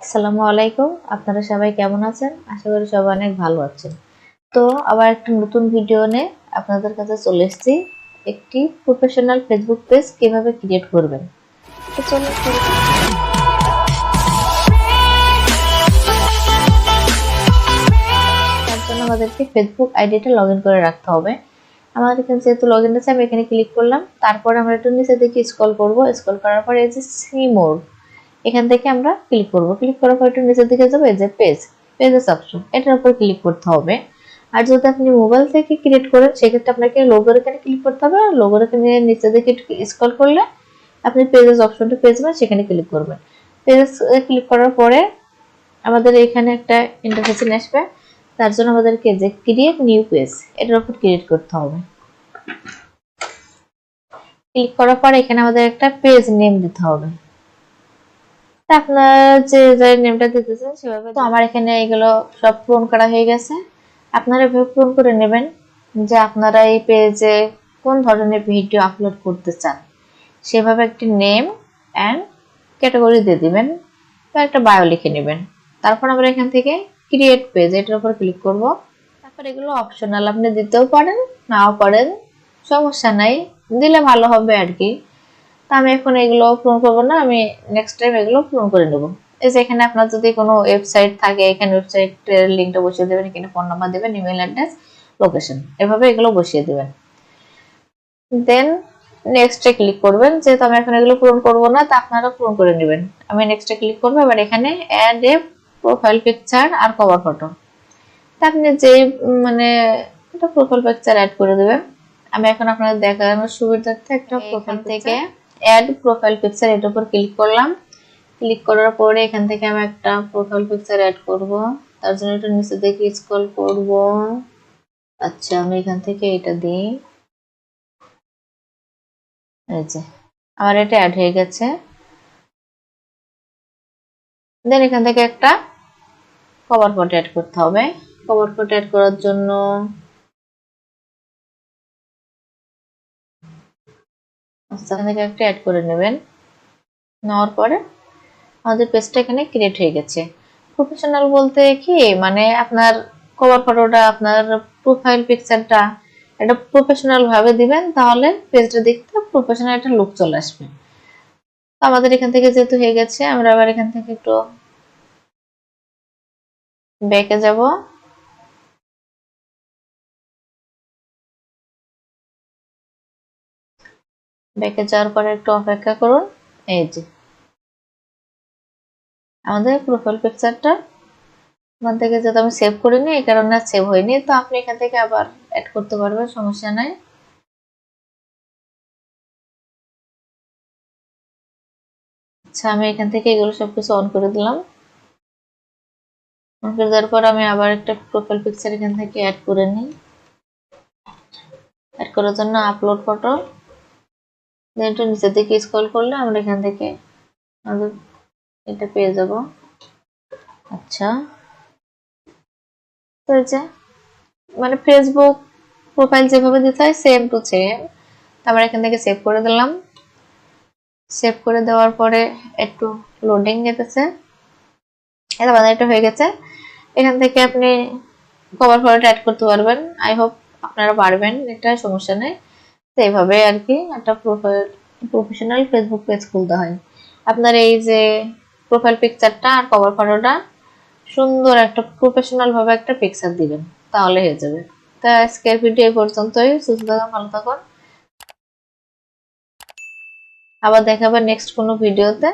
আসসালামু আলাইকুম। আপনারা সবাই কেমন আছেন? আশা করি সবাই অনেক ভালো আছেন। তো আবার একটা নতুন ভিডিও নিয়ে আপনাদের কাছে চলে এসেছি। একটি প্রফেশনাল ফেসবুক পেজ কীভাবে ক্রিয়েট করবেন? তো চলুন। তার জন্য আমাদেরকে ফেসবুক আইডিটা লগ করে রাখতে হবে। আমাদের এখানে যেহেতু লগ ইন আছে আমি এখানে ক্লিক করলাম। তারপর আমরা একটু নিচে দিকে স্ক্রল করব। স্ক্রল করার পরে এই যে সি মোর এখান থেকে আমরা ক্লিক করব। ক্লিক করার পর একটু নিচের দিকে যাব, এই যে পেজ পেজেস অপশন এটার উপর ক্লিক করতে হবে। আর যদি আপনি মোবাইল থেকে ক্রিয়েট করেন, সেক্ষেত্রে আপনাকে লোগোর এখানে ক্লিক করতে হবে। আর লোগোর এখানে নিচে দিকে স্ক্রল করলে আপনি পেজেস অপশনটা পেয়ে যাবেন, সেখানে ক্লিক করবেন। পেজেস ক্লিক করার পরে আমাদের এখানে একটা ইন্টারফেসিং আসবে। তার জন্য আমাদেরকে যে ক্রিয়েট নিউ পেজ এটার উপর ক্রিয়েট করতে হবে। ক্লিক করার পরে এখানে আমাদের একটা পেজ নেম দিতে হবে। আপনার যে নেমটা দিতেছেন সেভাবে তো আমার এখানে সব পূরণ করা হয়ে গেছে। আপনারা এভাবে পূরণ করে নেবেন যে আপনারা এই পেজে কোন ধরনের ভিডিও আপলোড করতে চান। সেভাবে একটি নেম অ্যান্ড ক্যাটাগরি দিয়ে দিবেন বা একটা বায়ো লিখে নেবেন। তারপর আমরা এখান থেকে ক্রিয়েট পেজ এটার উপর ক্লিক করব। তারপর এগুলো অপশনাল আপনি দিতেও পারেন, নাও পারেন, সমস্যা নাই, দিলে ভালো হবে আর কি। তা আমি এখন এগুলো পূরণ করব না আমি নেক্সট টাইম এগুলো পূরণ করে নেব। এই যে এখানে আপনার যদি কোনো ওয়েবসাইট থাকে এখানে ওয়েবসাইটের লিঙ্কটা বসিয়ে দেবেন এখানে ফোন নাম্বার দেবেন ইমেল অ্যাড্রেস লোকেশন এভাবে এগুলো বসিয়ে দেবেন। দেন নেক্সটে ক্লিক করবেন যেহেতু আমি এখন এগুলো পূরণ করব না তা আপনারা পূরণ করে নেবেন। আমি নেক্সটে ক্লিক করব এবার এখানে অ্যাড এ প্রোফাইল পিকচার আর কভার ফটো তা আপনি যে মানে একটা প্রোফাইল পিকচার অ্যাড করে দেবেন। আমি এখন আপনাদের দেখানোর সুবিধার্থে একটা প্রোফাইল থেকে অ্যাড প্রোফাইল পিকচার এটার উপর ক্লিক করলাম। ক্লিক করার পরে এখান থেকে আমি একটা প্রোফাইল পিকচার অ্যাড করব। তার জন্য একটু নিচে দিকে স্ক্রল করব। আচ্ছা আমি এখান থেকে এটা দিই। এই যে, আমার এটা অ্যাড হয়ে গেছে। দেন এখান থেকে একটা কভার ফটো অ্যাড করতে হবে। কভার ফটো অ্যাড করার জন্য এখান থেকে একটা অ্যাড করে নেবেন। নেওয়ার পরে আমাদের পেজটা এখানে ক্রিয়েট হয়ে গেছে। প্রফেশনাল বলতে কি মানে আপনার কভার ফটোটা আপনার প্রোফাইল পিকচারটা এটা প্রফেশনাল ভাবে দিবেন, তাহলে পেজটা দেখতে প্রফেশনাল একটা লুক চলে আসবে। আমাদের এখান থেকে যেহেতু হয়ে গেছে, আমরা আবার এখান থেকে একটু ব্যাকে যাব। ব্যাকে যাওয়ার পরে একটু অপেক্ষা করুন। এই যে। আমাদের প্রোফাইল পিকচারটা ওখান থেকে যেহেতু আমি সেভ করিনি, এই কারণে সেভ হয়নি, তো আপনি এখান থেকে আবার অ্যাড করতে পারবেন, সমস্যা নাই। আচ্ছা আমি এখান থেকে এগুলো সবকিছু অন করে দিলাম। অন করে দেওয়ার পর আমি আবার একটা প্রোফাইল পিকচার এখান থেকে অ্যাড করে নিই। অ্যাড করার জন্য আপলোড ফটো দেন একটু নিচের দিকে স্ক্রল করলে আমরা এখান থেকে আমাদের এটা পেয়ে যাব। আচ্ছা। মানে ফেসবুক প্রোফাইল যেভাবে দিতে হয় সেম টু সেম আমরা এখান থেকে সেভ করে দিলাম। সেভ করে দেওয়ার পরে একটু লোডিং নিতেছে। এটা মানে এটা হয়ে গেছে। এখান থেকে আপনি কভার ফটো অ্যাড করতে পারবেন। আই হোপ আপনারা পারবেন, এটা সমস্যা নেই। এইভাবে আর কি একটা প্রোফাইল প্রফেশনাল ফেসবুক পেজ খুলতে হয়। আপনার এই যে প্রোফাইল পিকচারটা আর কভার ফটোটা সুন্দর একটা প্রফেশনাল ভাবে একটা পিকচার দিবেন, তাহলে হয়ে যাবে। তা আজকের ভিডিও পর্যন্তই। সুস্থ থাকুন, ভালো থাকুন। আবার দেখাবার নেক্সট কোনো ভিডিওতে